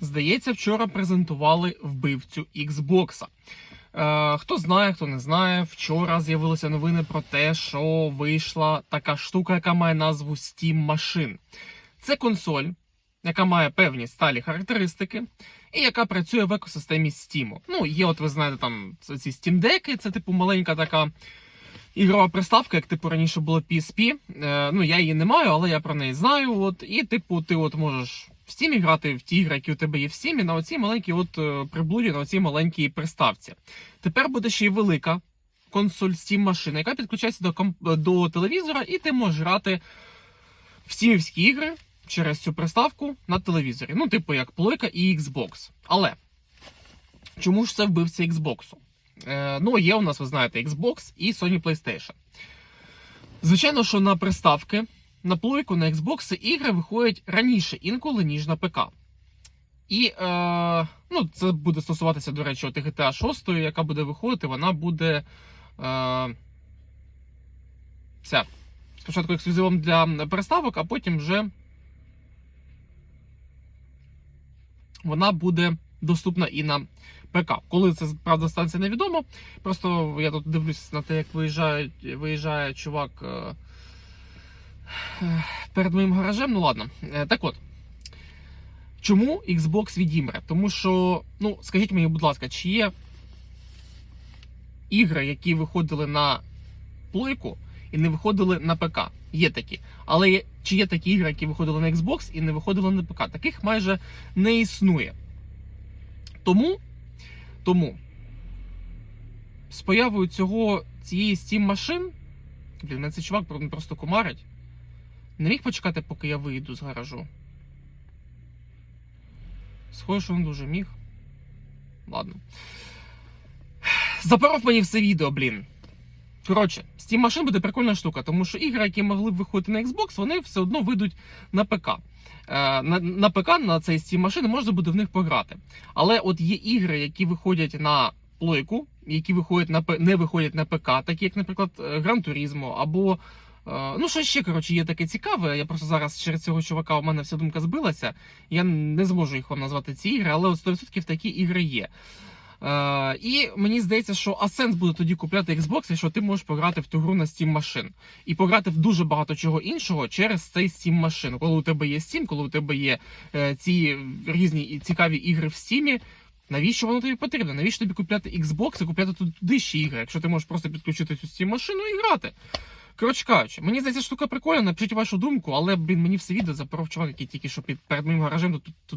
Здається, вчора презентували вбивцю Xbox. Е, хто знає, хто не знає, вчора з'явилися новини про те, що вийшла така штука, яка має назву Steam Machine. Це консоль, яка має певні сталі характеристики, і яка працює в екосистемі Steam. Ну, є, от ви знаєте, там ці Steam Deck, це типу маленька така ігрова приставка, як типу раніше було PSP. Е, ну, я її не маю, але я про неї знаю. От, і, типу, ти от можеш в Steam грати в ті ігри, які у тебе є в Steam, на оцій маленькій от е, приблуді, на оцій маленькій приставці. Тепер буде ще й велика консоль Steam машина, яка підключається до, комп- до телевізора, і ти можеш грати в стімівські ігри через цю приставку на телевізорі. Ну, типу, як плойка і Xbox. Але чому ж це вбивця Xbox? Е, ну, є у нас, ви знаєте, Xbox і Sony PlayStation. Звичайно, що на приставки, на плойку, на Xbox ігри виходять раніше інколи, ніж на ПК. І е, ну, це буде стосуватися, до речі, от GTA 6, яка буде виходити, вона буде. Е, ця. Спочатку ексклюзивом для приставок, а потім вже вона буде доступна і на ПК. Коли це правда станеться невідомо. Просто я тут дивлюсь на те, як виїжджає, виїжджає чувак е, перед моїм гаражем. Ну ладно. Е, Так от. Чому Xbox відімре? Тому що, ну, скажіть мені, будь ласка, чи є ігри, які виходили на плойку і не виходили на ПК? Є такі. Але чи є такі ігри, які виходили на Xbox і не виходили на ПК? Таких майже не існує. Тому, тому з появою цього цієї Steam машин, блін, мене цей чувак просто кумарить. Не міг почекати, поки я вийду з гаражу. Схоже, що він дуже міг. Ладно. Запоров мені все відео, блін. Коротше, Steam машин буде прикольна штука, тому що ігри, які могли б виходити на Xbox, вони все одно вийдуть на ПК. Е, на, на ПК на цей Steam машини можна буде в них пограти. Але от є ігри, які виходять на плойку, які виходять на не виходять на ПК, такі як, наприклад, Гран Турізмо, або. Е, Ну, що ще, коротше, є таке цікаве. Я просто зараз через цього чувака у мене вся думка збилася. Я не зможу їх вам назвати ці ігри, але от 100% такі ігри є. Е, і мені здається, що а сенс буде тоді купляти Xbox, якщо ти можеш пограти в ту гру на Steam машин. І пограти в дуже багато чого іншого через цей Steam машин. Коли у тебе є Steam, коли у тебе є е, ці різні цікаві ігри в Steam, навіщо воно тобі потрібно? Навіщо тобі купляти Xbox і купляти туди ще ігри, якщо ти можеш просто підключити цю Steam машину і грати? Коротше кажучи, мені здається, штука прикольна, напишіть вашу думку, але блін, мені все відео чувак, який тільки що під перед моїм гаражем тут